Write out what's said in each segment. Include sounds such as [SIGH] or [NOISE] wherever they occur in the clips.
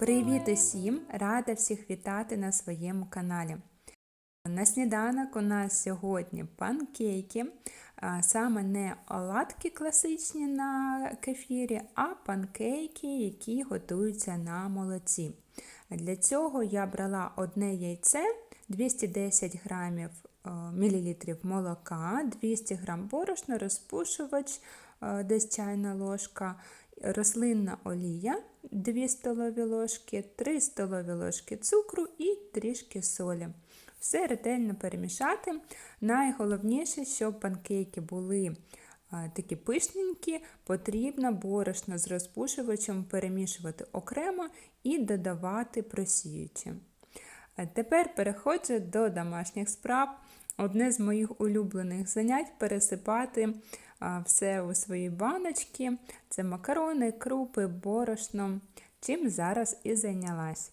Привіт усім! Рада всіх вітати на своєму каналі. На сніданок у нас сьогодні панкейки, саме не оладки класичні на кефірі, а панкейки, які готуються на молоці. Для цього я брала одне яйце, 210 грамів мілілітрів молока, 200 грам борошна, розпушувач, десь чайна ложка, рослинна олія 2 столові ложки, 3 столові ложки цукру і трішки солі. Все ретельно перемішати. Найголовніше, щоб панкейки були такі пишненькі, потрібно борошно з розпушувачем перемішувати окремо і додавати просіючи. Тепер переходжу до домашніх справ. Одне з моїх улюблених занять пересипати все у свої баночки. Це макарони, крупи, борошно, чим зараз і зайнялась.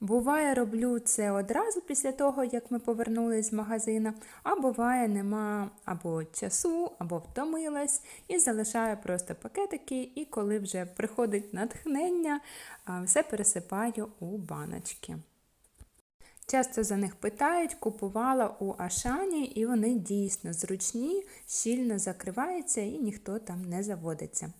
Буває, роблю це одразу після того, як ми повернулись з магазину, а буває, нема або часу, або втомилась, і залишаю просто пакетики, і коли вже приходить натхнення, все пересипаю у баночки. Часто за них питають, купувала у Ашані, і вони дійсно зручні, щільно закриваються і ніхто там не заводиться.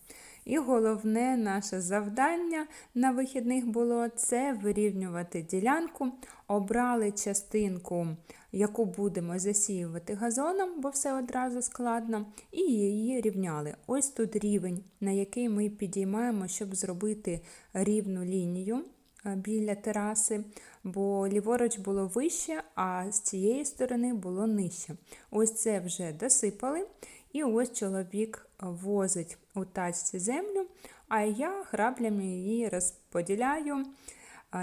І головне наше завдання на вихідних було це вирівнювати ділянку. Обрали частинку, яку будемо засіювати газоном, бо все одразу складно, і її рівняли. Ось тут рівень, на який ми підіймаємо, щоб зробити рівну лінію біля тераси, бо ліворуч було вище, а з цієї сторони було нижче. Ось це вже досипали. І ось чоловік возить у тачці землю, а я граблями її розподіляю,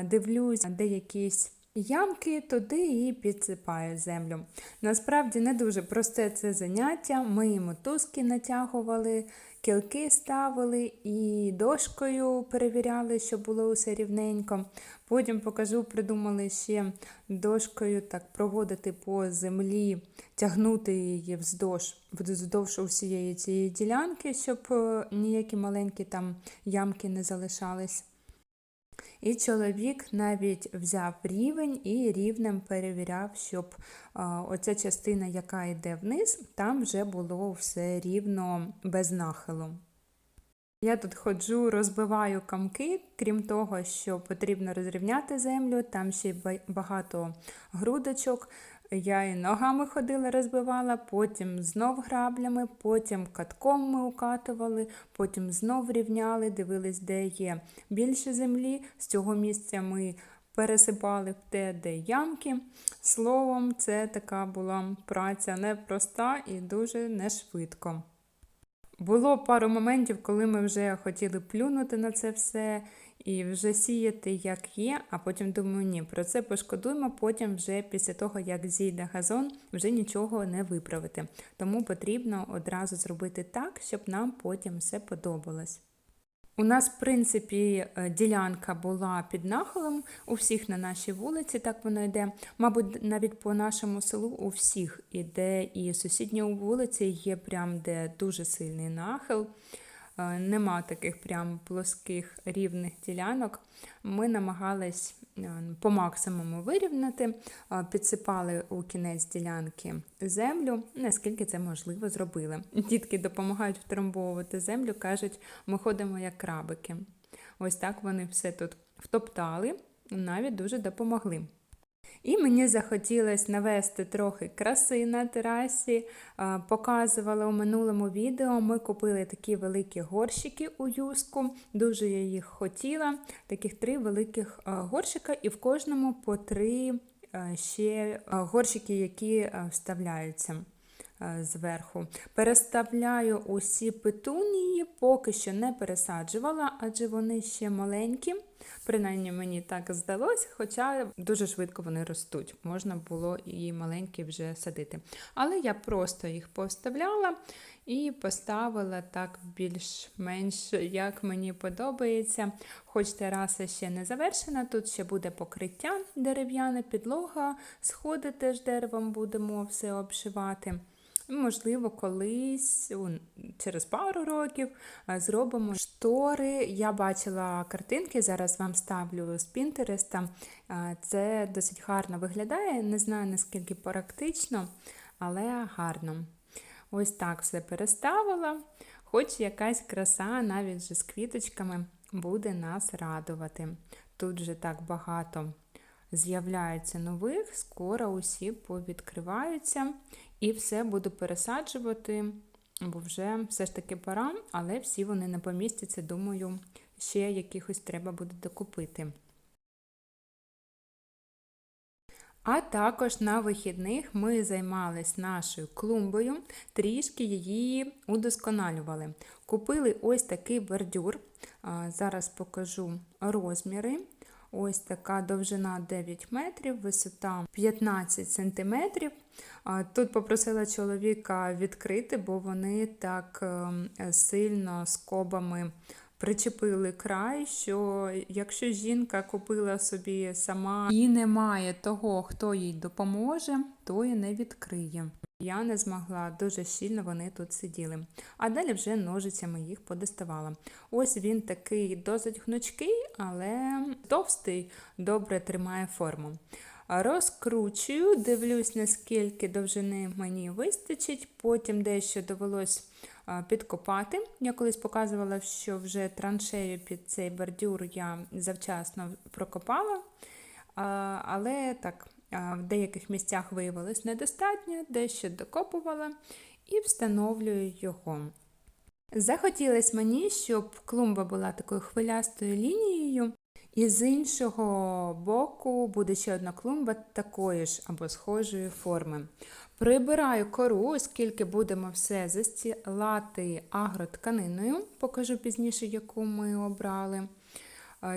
дивлюсь, де якісь ямки, туди і підсипаю землю. Насправді не дуже просте це заняття. Ми мотузки натягували, кілки ставили і дошкою перевіряли, щоб було усе рівненько. Потім покажу, придумали ще дошкою так проводити по землі, тягнути її вздовж, вздовж усієї цієї ділянки, щоб е, ніякі маленькі там ямки не залишались. І чоловік навіть взяв рівень і рівнем перевіряв, щоб оця частина, яка йде вниз, там вже було все рівно без нахилу. Я тут ходжу, розбиваю камки, крім того, що потрібно розрівняти землю, там ще багато грудочок. Я і ногами ходила, розбивала, потім знов граблями, потім катком ми укатували, потім знов рівняли, дивились, де є більше землі. З цього місця ми пересипали в те, де ямки. Словом, це така була праця непроста і дуже нешвидко. Було пару моментів, коли ми вже хотіли плюнути на це все і вже сіяти, як є, а потім думаю, ні, про це пошкодуємо, потім вже після того, як зійде газон, вже нічого не виправити. Тому потрібно одразу зробити так, щоб нам потім все подобалось. У нас, в принципі, е, ділянка була під нахилом у всіх на нашій вулиці, так воно йде. Мабуть, навіть по нашому селу у всіх іде і сусідні вулиці є прям де дуже сильний нахил. Е, нема таких прям плоских рівних ділянок. Ми намагались е, по максимуму вирівняти, е, підсипали у кінець ділянки землю, наскільки це можливо зробили. Дітки допомагають втрамбовувати землю, кажуть, ми ходимо як крабики. Ось так вони все тут втоптали, навіть дуже допомогли. І мені захотілося навести трохи краси на терасі. Показувала у минулому відео, ми купили такі великі горщики у юску, дуже я їх хотіла. Таких три великих горщика, і в кожному по три ще горщики, які вставляються. Зверху. Переставляю усі петунії, поки що не пересаджувала, адже вони ще маленькі. Принаймні мені так здалось, хоча дуже швидко вони ростуть. Можна було і маленькі вже садити. Але я просто їх поставляла і поставила так більш-менш, як мені подобається. Хоч тераса ще не завершена, тут ще буде покриття дерев'яна підлога, сходи теж деревом будемо все обшивати. Можливо, колись через пару років е, зробимо штори. Я бачила картинки, зараз вам ставлю з Пінтереста. Це досить гарно виглядає. Не знаю наскільки практично, але гарно. Ось так все переставила. Хоч якась краса, навіть же з квіточками, буде нас радувати. Тут же так багато з'являється нових, скоро усі повідкриваються і все буду пересаджувати, бо вже все ж таки пора, але всі вони не помістяться, думаю, ще якихось треба буде докупити. А також на вихідних ми займались нашою клумбою, трішки її удосконалювали. Купили ось такий бордюр. Зараз покажу розміри. Ось така довжина 9 метрів, висота 15 сантиметрів. Тут попросила чоловіка відкрити, бо вони так ем, сильно скобами причепили край, що якщо жінка купила собі сама і немає того, хто їй допоможе, то і не відкриє. Я не змогла, дуже щільно вони тут сиділи. А далі вже ножицями їх подоставала. Ось він такий досить гнучкий, але товстий, добре тримає форму. Розкручую, дивлюсь, наскільки довжини мені вистачить, потім дещо довелось підкопати. Я колись показувала, що вже траншею під цей бордюр я завчасно прокопала, але так, в деяких місцях виявилось недостатньо, дещо докопувала і встановлюю його. Захотілося мені, щоб клумба була такою хвилястою лінією, і з іншого боку буде ще одна клумба такої ж або схожої форми. Прибираю кору, оскільки будемо все застілати агротканиною, покажу пізніше, яку ми обрали.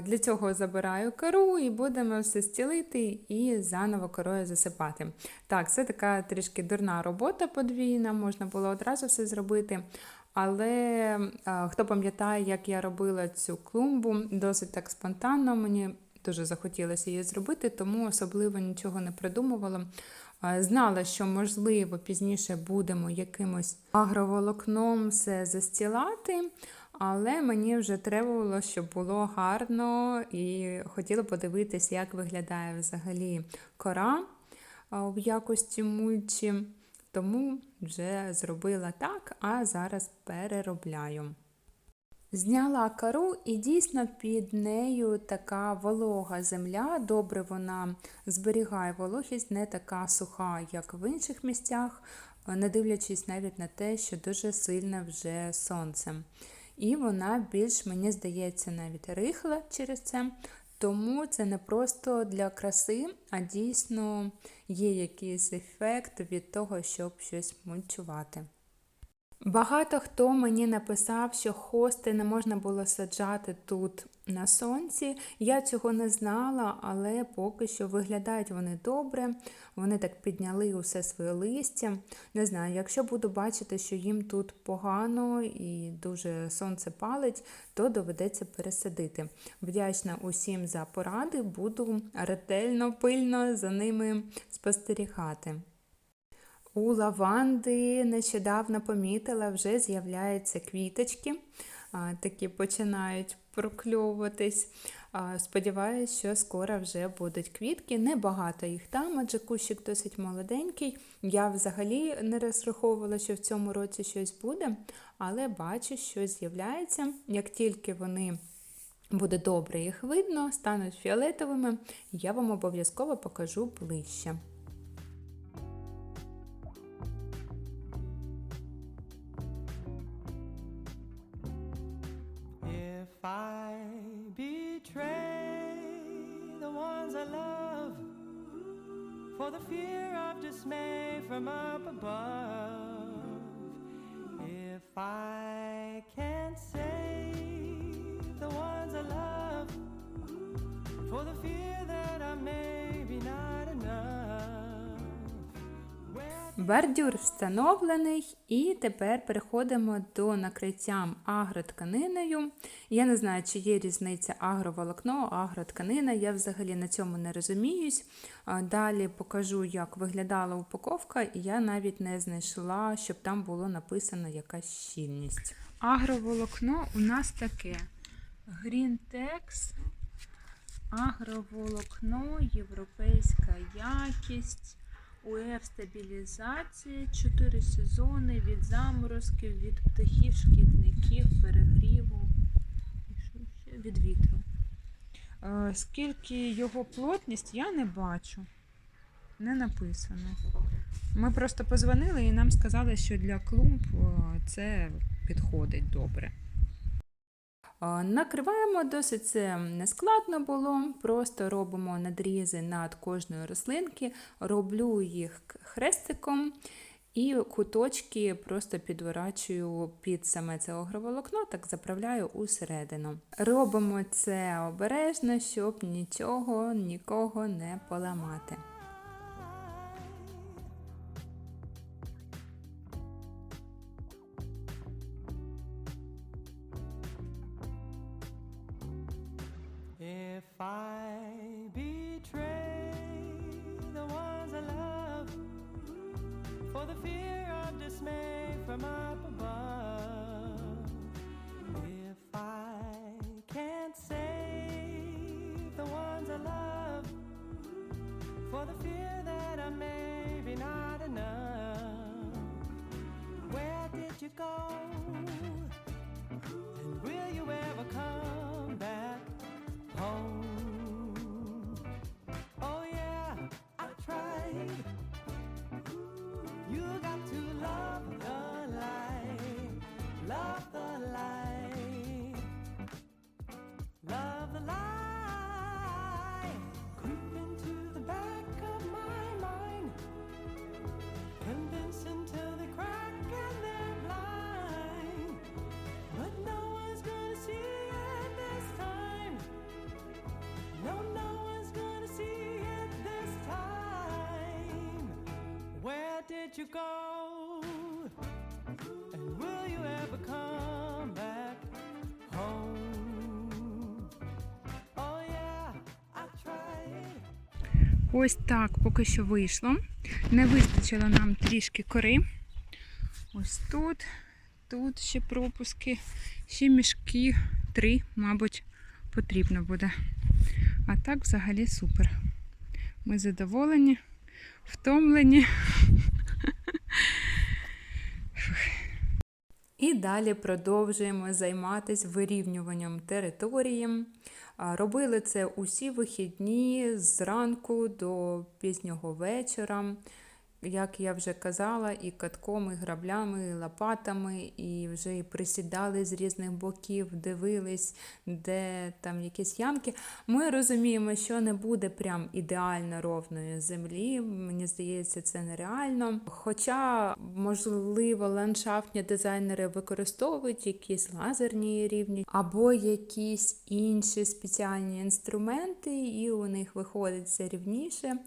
Для цього забираю кору і будемо все стілити і заново корою засипати. Так, це така трішки дурна робота подвійна, можна було одразу все зробити. Але хто пам'ятає, як я робила цю клумбу, досить так спонтанно, мені дуже захотілося її зробити, тому особливо нічого не придумувала. Знала, що, можливо, пізніше будемо якимось агроволокном все застілати, але мені вже треба було, щоб було гарно і хотіла подивитись, як виглядає взагалі кора в якості мульчі. Тому вже зробила так, а зараз переробляю. Зняла кору і дійсно під нею така волога земля. Добре вона зберігає вологість, не така суха, як в інших місцях, не дивлячись навіть на те, що дуже сильне вже сонце. І вона більш, мені здається, навіть рихла через це. Тому це не просто для краси, а дійсно є якийсь ефект від того, щоб щось мульчувати. Багато хто мені написав, що хости не можна було саджати тут на сонці. Я цього не знала, але поки що виглядають вони добре. Вони так підняли усе своє листя. Не знаю, якщо буду бачити, що їм тут погано і дуже сонце палить, то доведеться пересадити. Вдячна усім за поради, буду ретельно, пильно за ними спостерігати. У лаванди нещодавно помітила, вже з'являються квіточки, такі починають прокльовуватись. Сподіваюсь, що скоро вже будуть квітки. Небагато їх там, адже кущик досить молоденький. Я взагалі не розраховувала, що в цьому році щось буде, але бачу, що з'являється. Як тільки вони буде добре їх видно, стануть фіолетовими, я вам обов'язково покажу ближче. Betray the ones I love for the fear of dismay from up above, if I can't save the ones I love for the fear that I may be not enough, Бордюр встановлений, і тепер переходимо до накриття агротканиною. Я не знаю, чи є різниця агроволокно, агротканина. Я взагалі на цьому не розуміюсь. Далі покажу, як виглядала упаковка, і я навіть не знайшла, щоб там було написано якась щільність. Агроволокно у нас таке: Greentex, агроволокно, європейська якість. УФ стабілізація, 4 сезони від заморозків, від птахів, шкідників, перегріву від вітру. Е, Скільки його плотність, я не бачу. Не написано. Ми просто позвонили і нам сказали, що для клумб е, це підходить добре. А, Накриваємо досить це нескладно було. Просто робимо надрізи над кожної рослинки, роблю їх хрестиком і куточки просто підворачую під саме це агроволокно, так заправляю усередину. Робимо це обережно, щоб нічого нікого не поламати. You go? And will you ever come back home? Oh yeah, I tried. Ось так поки що вийшло. Не вистачило нам трішки кори. Ось тут, тут ще пропуски, ще мішки три, мабуть, потрібно буде. А так взагалі супер. Ми задоволені, втомлені. І далі продовжуємо займатися вирівнюванням території. Робили це усі вихідні зранку до пізнього вечора. Як я вже казала, і катком, і граблями, і лопатами, і вже і присідали з різних боків, дивились, де там якісь ямки. Ми розуміємо, що не буде прям ідеально ровної землі. Мені здається, це нереально. Хоча, можливо, ландшафтні дизайнери використовують якісь лазерні рівні або якісь інші спеціальні інструменти, і у них виходить це рівніше.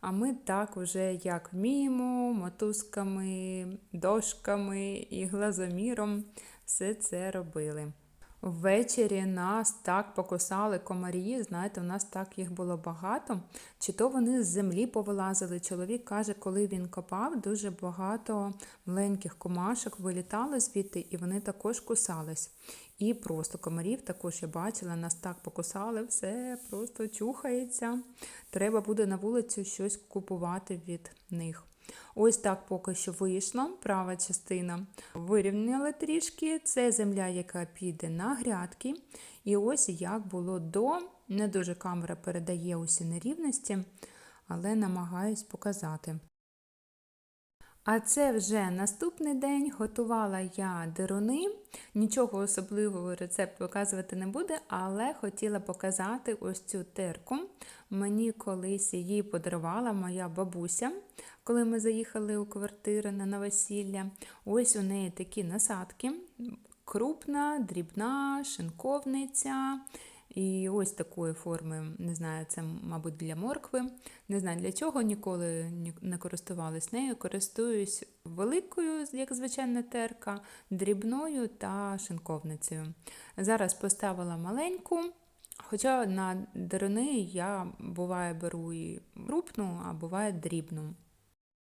А ми так уже як вміємо, мотузками, дошками і глазоміром все це робили. Ввечері нас так покусали комарі, знаєте, у нас так їх було багато. Чи то вони з землі повилазили. Чоловік каже, коли він копав, дуже багато маленьких комашок вилітало звідти, і вони також кусались. І просто комарів також я бачила, нас так покусали, все просто чухається. Треба буде на вулицю щось купувати від них. Ось так поки що вийшло, права частина. Вирівняли трішки. Це земля, яка піде на грядки. І ось як було до. Не дуже камера передає усі нерівності, але намагаюсь показати. А це вже наступний день. Готувала я деруни. Нічого особливого рецепт показувати не буде, але хотіла показати ось цю терку. Мені колись її подарувала моя бабуся, коли ми заїхали у квартиру на новосілля. Ось у неї такі насадки: крупна, дрібна, шинковниця. І ось такої форми, не знаю, це, мабуть, для моркви. Не знаю для чого, ніколи не користувалась нею. Користуюсь великою, як звичайна терка, дрібною та шинковницею. Зараз поставила маленьку, хоча на деруни я буває беру і крупну, а буває дрібну.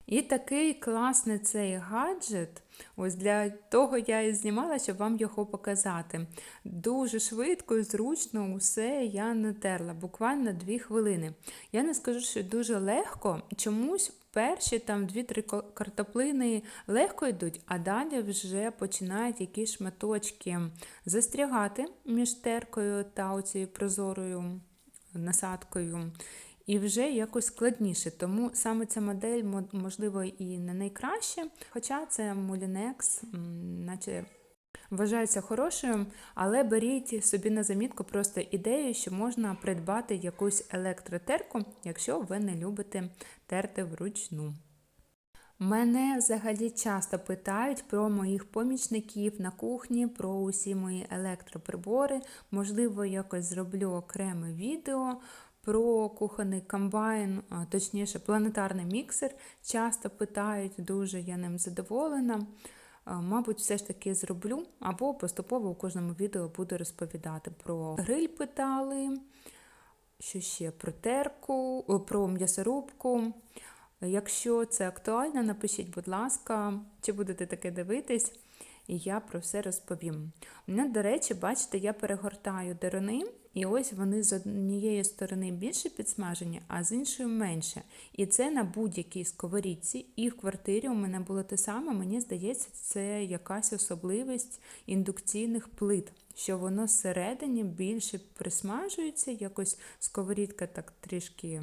І такий класний цей гаджет. Ось для того я і знімала, щоб вам його показати. Дуже швидко і зручно усе я натерла, буквально 2 хвилини. Я не скажу, що дуже легко, чомусь перші там 2-3 картоплини легко йдуть, а далі вже починають якісь шматочки застрягати між теркою та оцією прозорою насадкою. І вже якось складніше, тому саме ця модель, можливо, і не найкраща, хоча це Molinex, м, наче вважається хорошою, але беріть собі на замітку просто ідею, що можна придбати якусь електротерку, якщо ви не любите терти вручну. Мене взагалі часто питають про моїх помічників на кухні, про усі мої електроприбори. Можливо, якось зроблю окреме відео про кухонний комбайн, точніше, планетарний міксер. Часто питають, дуже я ним задоволена. Мабуть, все ж таки зроблю, або поступово у кожному відео буду розповідати про гриль питали, що ще про терку, про м'ясорубку. Якщо це актуально, напишіть, будь ласка, чи будете таке дивитись, і я про все розповім. Мене, до речі, бачите, я перегортаю деруни, і ось вони з однієї сторони більше підсмажені, а з іншої менше. І це на будь-якій сковорідці. І в квартирі у мене було те саме, мені здається, це якась особливість індукційних плит, що воно зсередині більше присмажується, якось сковорідка так трішки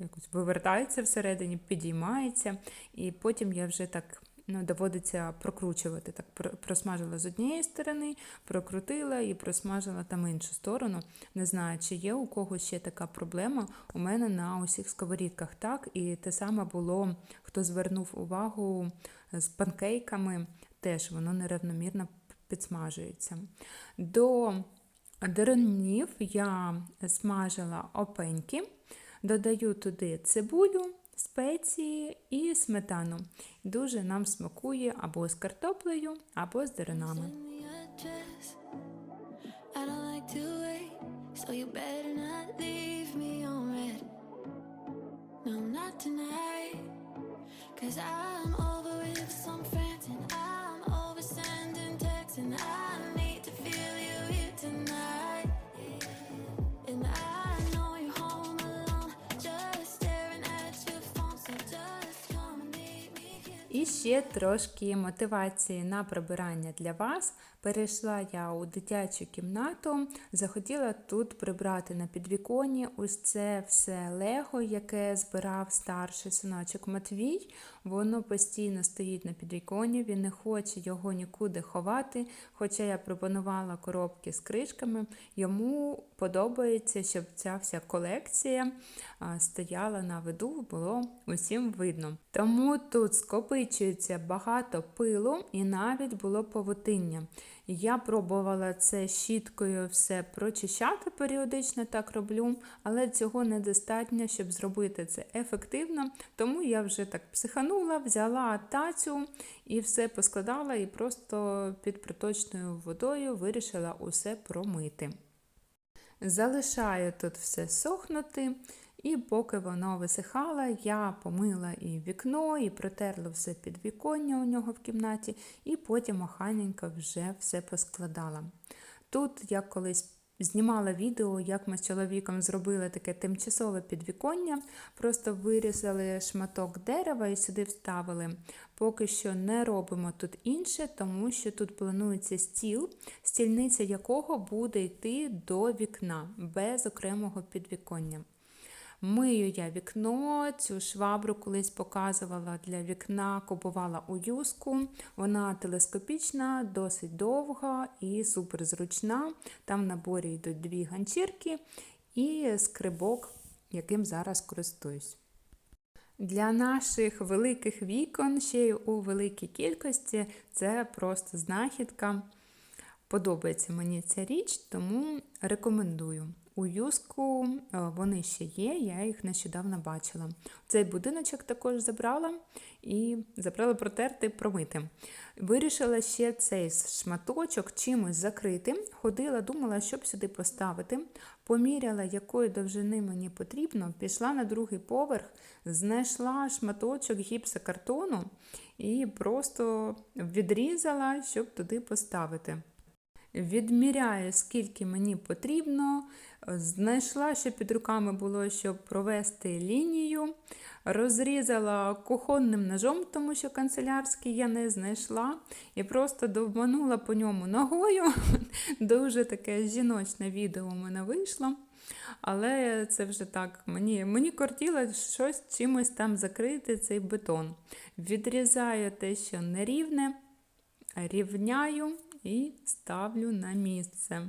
якось вивертається всередині, підіймається, і потім я вже так ну, доводиться прокручувати. Так просмажила з однієї сторони, прокрутила і просмажила там іншу сторону. Не знаю, чи є у когось ще така проблема. У мене на усіх сковорідках так, і те саме було, хто звернув увагу з панкейками, теж воно нерівномірно підсмажується. До дерунів я смажила опеньки. Додаю туди цибулю, спеції і сметану. Дуже нам смакує або з картоплею, або з tonight. Cause I'm over with some friends and I'm over sending texts and I І ще трошки мотивації на прибирання для вас. Перейшла я у дитячу кімнату, захотіла тут прибрати на підвіконні ось це все лего, яке збирав старший синочок Матвій. Воно постійно стоїть на підвіконні, він не хоче його нікуди ховати. Хоча я пропонувала коробки з кришками, йому подобається, щоб ця вся колекція стояла на виду, було усім видно. Тому тут скопичується багато пилу і навіть було павутиння. Я пробувала це щіткою все прочищати періодично, так роблю, але цього недостатньо, щоб зробити це ефективно. Тому я вже так психанула, взяла тацю і все поскладала, і просто під проточною водою вирішила усе промити. Залишаю тут все сохнути, і поки воно висихало, я помила і вікно, і протерла все підвіконня у нього в кімнаті, і потім охайненько вже все поскладала. Тут я колись знімала відео, як ми з чоловіком зробили таке тимчасове підвіконня, просто вирізали шматок дерева і сюди вставили. Поки що не робимо тут інше, тому що тут планується стіл, стільниця якого буде йти до вікна без окремого підвіконня. Мию я вікно, цю швабру колись показувала для вікна, купувала у юску. Вона телескопічна, досить довга і суперзручна. Там в наборі йдуть дві ганчірки і скрибок, яким зараз користуюсь. Для наших великих вікон, ще й у великій кількості, це просто знахідка. Подобається мені ця річ, тому рекомендую. У юску е, вони ще є, я їх нещодавно бачила. Цей будиночок також забрала і забрала протерти, промити. Вирішила ще цей шматочок чимось закрити. Ходила, думала, щоб сюди поставити. Поміряла, якої довжини мені потрібно, пішла на другий поверх, знайшла шматочок гіпсокартону і просто відрізала, щоб туди поставити. Відміряю, скільки мені потрібно. Знайшла, що під руками було, щоб провести лінію. Розрізала кухонним ножом, тому що канцелярський я не знайшла. І просто довбанула по ньому ногою. [LAUGHS] Дуже таке жіночне відео у мене вийшло. Але це вже так, мені, мені кортіло щось чимось там закрити цей бетон. Відрізаю те, що нерівне, рівняю і ставлю на місце.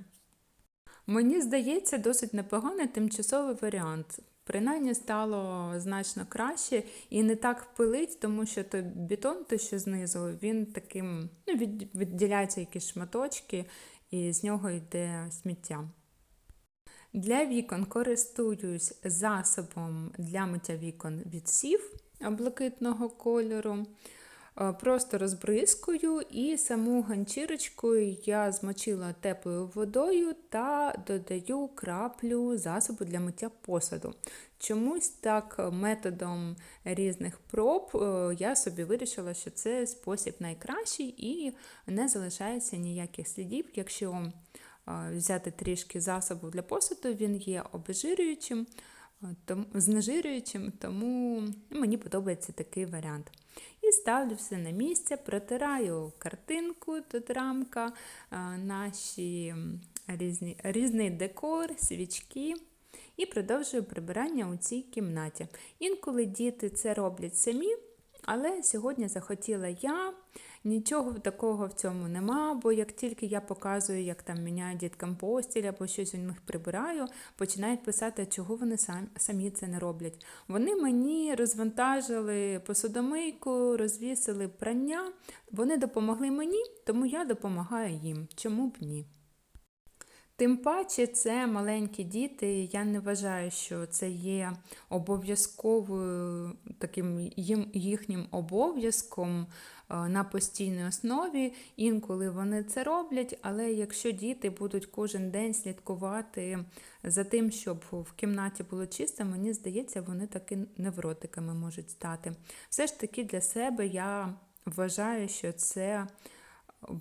Мені здається, досить непоганий тимчасовий варіант. Принаймні стало значно краще і не так пилить, тому що той бетон, той, що знизу, він таким ну, від, відділяються якісь шматочки, і з нього йде сміття. Для вікон користуюсь засобом для миття вікон від сів блакитного кольору. Е, Просто розбризкую і саму ганчірочкою я змочила теплою водою та додаю краплю засобу для миття посуду. Чомусь так методом різних проб е, я собі вирішила, що це спосіб найкращий і не залишається ніяких слідів. Якщо е, взяти трішки засобу для посуду, він є обезжирюючим, знежирюючим, тому мені подобається такий варіант. Ставлю все на місце, протираю картинку, тут рамка, е, наші різні, різний декор, свічки. І продовжую прибирання у цій кімнаті. Інколи діти це роблять самі, але сьогодні захотіла я. Нічого такого в цьому нема, бо як тільки я показую, як там міняю діткам постіль або щось у них прибираю, починають писати, чого вони сам- самі це не роблять. Вони мені розвантажили посудомийку, розвісили прання, вони допомогли мені, тому я допомагаю їм. Чому б ні? Тим паче, це маленькі діти. Я не вважаю, що це є обов'язковою таким їм, їхнім обов'язком на постійній основі. Інколи вони це роблять, але якщо діти будуть кожен день слідкувати за тим, щоб в кімнаті було чисто, мені здається, вони таки невротиками можуть стати. Все ж таки для себе я вважаю, що це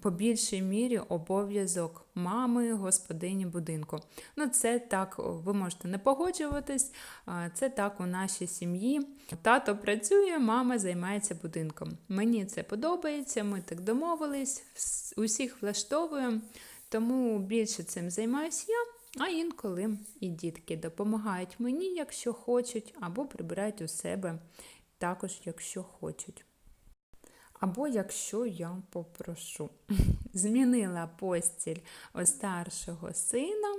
по більшій мірі обов'язок мами, господині будинку. Ну, це так, ви можете не погоджуватись, це так у нашій сім'ї. Тато працює, мама займається будинком. Мені це подобається, ми так домовились, усіх влаштовуємо, тому більше цим займаюся я. А інколи і дітки допомагають мені, якщо хочуть, або прибирають у себе також, якщо хочуть. Або якщо я попрошу. [LAUGHS] Змінила постіль старшого сина,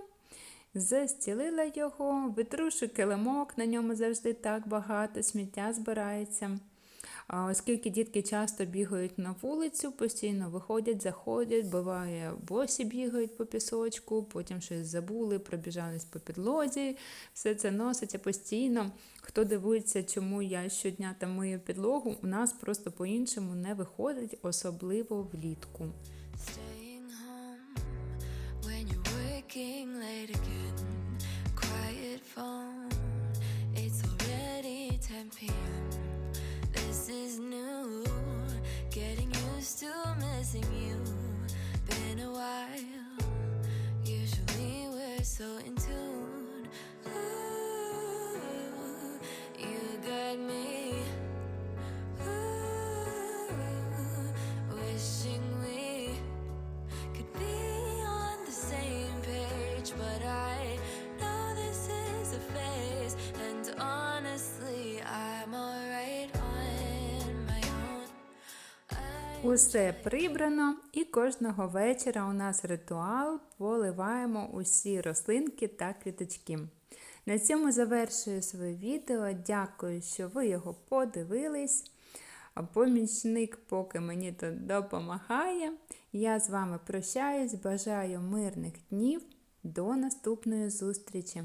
застілила його, витрушу килимок, на ньому завжди так багато сміття збирається. Оскільки дітки часто бігають на вулицю, постійно виходять, заходять, буває, босі бігають по пісочку, потім щось забули, пробіжались по підлозі, все це носиться постійно. Хто дивується, чому я щодня там мию підлогу, у нас просто по-іншому не виходить, особливо влітку. It's already 10 p.m. Is new, getting used to missing you. Been a while, usually we're so in tune. Усе прибрано, і кожного вечора у нас ритуал поливаємо усі рослинки та квіточки. На цьому завершую своє відео. Дякую, що ви його подивились. помічник поки мені тут допомагає. Я з вами прощаюсь, бажаю мирних днів. До наступної зустрічі!